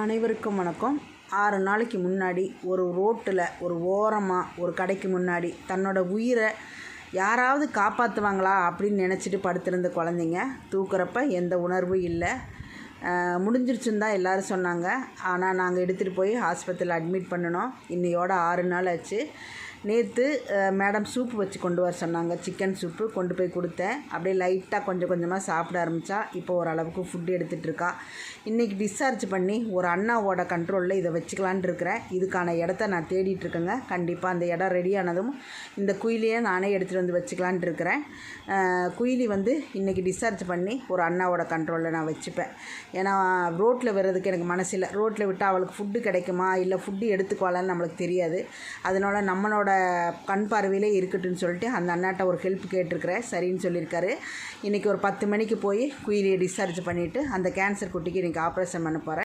அனைவருக்கும் வணக்கம். ஆறு நாளைக்கு முன்னாடி ஒரு ரோட்டில் ஒரு ஓரமாக ஒரு கடைக்கு முன்னாடி தன்னோட உயிரை யாராவது காப்பாற்றுவாங்களா அப்படின்னு நினச்சிட்டு படுத்திருந்த குழந்தைங்க தூக்குறப்ப எந்த உணர்வும் இல்லை. முடிஞ்சிருச்சுன்னு தான் எல்லோரும் சொன்னாங்க. ஆனால் நாங்கள் எடுத்துகிட்டு போய் ஆஸ்பத்திரியில் அட்மிட் பண்ணினோம். இன்னையோட ஆறு நாள் ஆச்சு. நேற்று மேடம் சூப்பு வச்சு கொண்டு வர சொன்னாங்க. சிக்கன் சூப்பு கொண்டு போய் கொடுத்தேன். அப்படியே லைட்டாக கொஞ்சம் கொஞ்சமாக சாப்பிட ஆரம்பித்தா இப்போ ஓரளவுக்கு ஃபுட்டு எடுத்துகிட்ருக்கா இன்றைக்கி டிஸ்சார்ஜ் பண்ணி ஒரு அண்ணாவோட கண்ட்ரோலில் இதை வச்சுக்கலான் இருக்கிறேன். இதுக்கான இடத்த நான் தேடிட்டுருக்கேங்க கண்டிப்பாக அந்த இடம் ரெடியானதும் இந்த குயிலியை நானே எடுத்துகிட்டு வந்து வச்சுக்கலான்ட்டு இருக்கிறேன். குயிலி வந்து இன்றைக்கி டிஸ்சார்ஜ் பண்ணி ஒரு அண்ணாவோட கண்ட்ரோலில் நான் வச்சுப்பேன். ஏன்னா ரோட்டில் வர்றதுக்கு எனக்கு மனசில் ரோட்டில் விட்டால் அவளுக்கு ஃபுட்டு கிடைக்குமா? இல்லை ஃபுட்டு எடுத்துக்குவாளான்னு நம்மளுக்கு தெரியாது. அதனால் நம்மளோட கண் பார்வையிலே இருக்கட்டும்னு சொல்லிட்டு அந்த அண்ணாட்ட ஒரு ஹெல்ப் கேட்டிருக்கிறேன். சரின்னு சொல்லியிருக்காரு. இன்றைக்கி ஒரு பத்து மணிக்கு போய் குயிலியை டிஸ்சார்ஜ் பண்ணிவிட்டு அந்த கேன்சர் குட்டிக்கு இன்றைக்கி ஆப்ரேஷன் பண்ண போகிறேன்